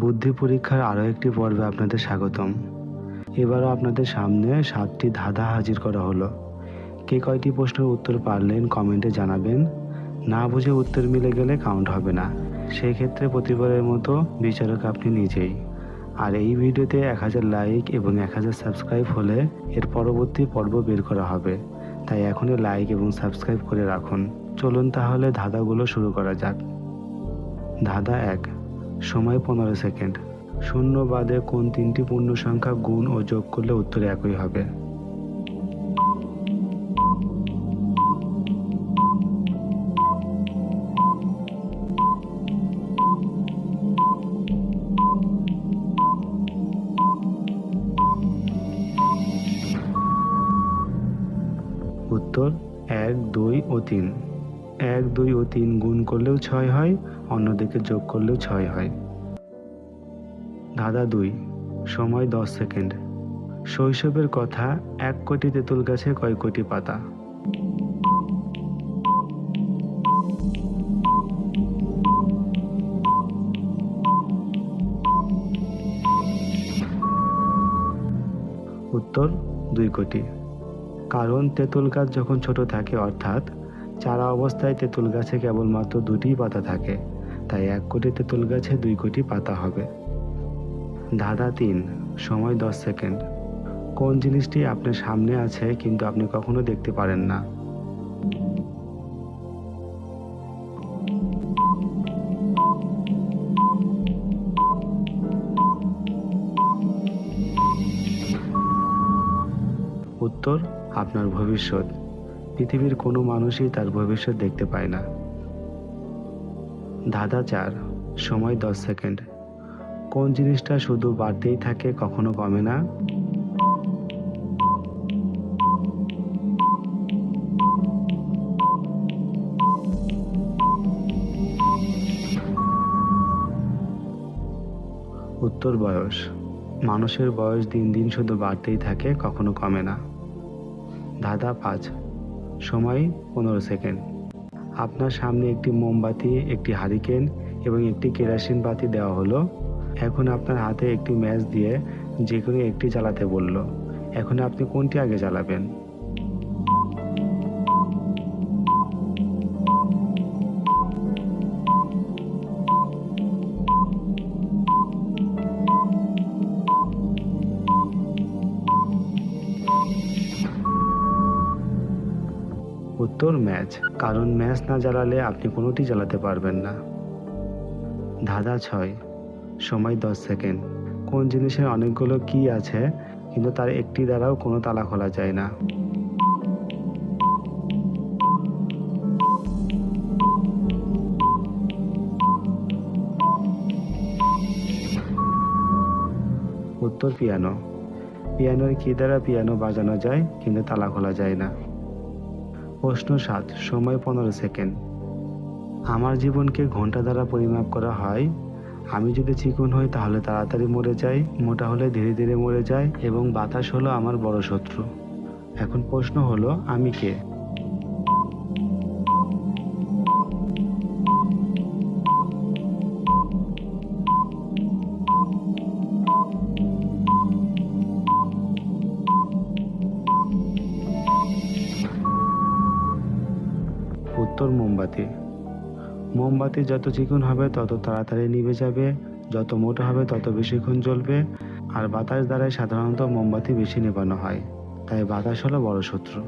বুদ্ধি পরীক্ষার আরও একটি পর্বে আপনাদের স্বাগতম। এবারও আপনাদের সামনে সাতটি ধাঁধা হাজির করা হলো। কে কয়টি প্রশ্নের উত্তর পারলেন কমেন্টে জানাবেন। না বুঝে উত্তর মিলে গেলে কাউন্ট হবে না। সেই ক্ষেত্রে প্রতিবারের মতো বিচারক আপনি নিজেই। আর এই ভিডিওতে এক হাজার লাইক এবং এক হাজার সাবস্ক্রাইব হলে এর পরবর্তী পর্ব বের করা হবে। তাই এখনই লাইক এবং সাবস্ক্রাইব করে রাখুন। চলুন তাহলে ধাঁধাগুলো শুরু করা যাক। ধাঁধা এক। সময় পনেরো সেকেন্ড। শূন্য বাদে কোন তিনটি পূর্ণ সংখ্যা গুণ ও যোগ করলে উত্তর একই হবে। উত্তর এক, দুই ও তিন। এক, দুই ও তিন গুণ করলেও ছয় হয়, অন্যদিকে যোগ করলেও ছয় হয়। ধাঁধা দুই, সময় দশ সেকেন্ড। শৈশবের কথা, এক কোটি তেঁতুল গাছে কয় কোটি পাতা? উত্তর, দুই কোটি। কারণ তেঁতুল গাছ যখন ছোট থাকে, অর্থাৎ চারা অবস্থায় তেঁতুল গাছে কেবলমাত্র দুটি পাতা থাকে। তাই এক কোটি তেঁতুল গাছে দুই কোটি পাতা হবে। ধাঁধা তিন, সময় দশ সেকেন্ড। কোন জিনিসটি আপনার সামনে আছে কিন্তু আপনি কখনো দেখতে পারেন না? উত্তর, আপনার ভবিষ্যৎ। পৃথিবীর কোনো মানুষই তার ভবিষ্যৎ দেখতে পায় না। ধাঁধা চার, সময় দশ সেকেন্ড। কোন জিনিসটা শুধু বাড়তেই থাকে, কখনো কমে না? উত্তর বয়স। মানুষের বয়স দিন দিন শুধু বাড়তেই থাকে, কখনো কমে না। ধাঁধা পাঁচ সময় পনেরো সেকেন্ড। আপনার সামনে একটি মোমবাতি, একটি হারিকেন এবং একটি কেরাসিন বাতি দেওয়া হলো। এখন আপনার হাতে একটি ম্যাচ দিয়ে যে কোনো একটি জ্বালাতে বলল। এখন আপনি কোনটি আগে জ্বালাবেন? উত্তর ম্যাচ। কারণ ম্যাচ না জ্বালালে আপনি কোনোটি জ্বালাতে পারবেন না। ধাঁধা ছয়। সময় দশ সেকেন্ড। কোন জিনিসের অনেকগুলো কি আছে, কিন্তু তার একটি দ্বারাও কোনো তালা খোলা যায় না। উত্তর পিয়ানো। পিয়ানোর কি দ্বারা পিয়ানো বাজানো যায়, কিন্তু তালা খোলা যায় না। প্রশ্ন সাত সময় পনেরো সেকেন্ড। আমার জীবনকে ঘণ্টা দ্বারা পরিমাপ করা হয়। আমি যদি চিকন হই তাহলে তাড়াতাড়ি মরে যাই, মোটা হলে ধীরে ধীরে মরে যায় এবং বাতাস হলো আমার বড় শত্রু। এখন প্রশ্ন হলো, আমি কে? উত্তর মোমবাতি। মোমবাতি যত চিকন হবে, তত তাড়াতাড়ি নিভে যাবে। যত মোটা হবে, তত বেশিক্ষণ জ্বলবে। আর বাতাস দ্বারাই সাধারণত মোমবাতি বেশি নেবানো হয়। তাই বাতাস হলো বড় শত্রু।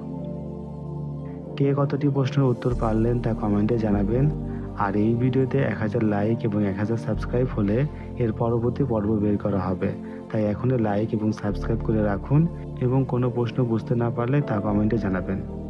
কে কতটি প্রশ্নের উত্তর পারলেন তা কমেন্টে জানাবেন। আর এই ভিডিওতে এক হাজার লাইক এবং এক হাজার সাবস্ক্রাইব হলে এর পরবর্তী পর্ব বের করা হবে। তাই এখনই লাইক এবং সাবস্ক্রাইব করে রাখুন এবং কোনো প্রশ্ন বুঝতে না পারলে তা কমেন্টে জানাবেন।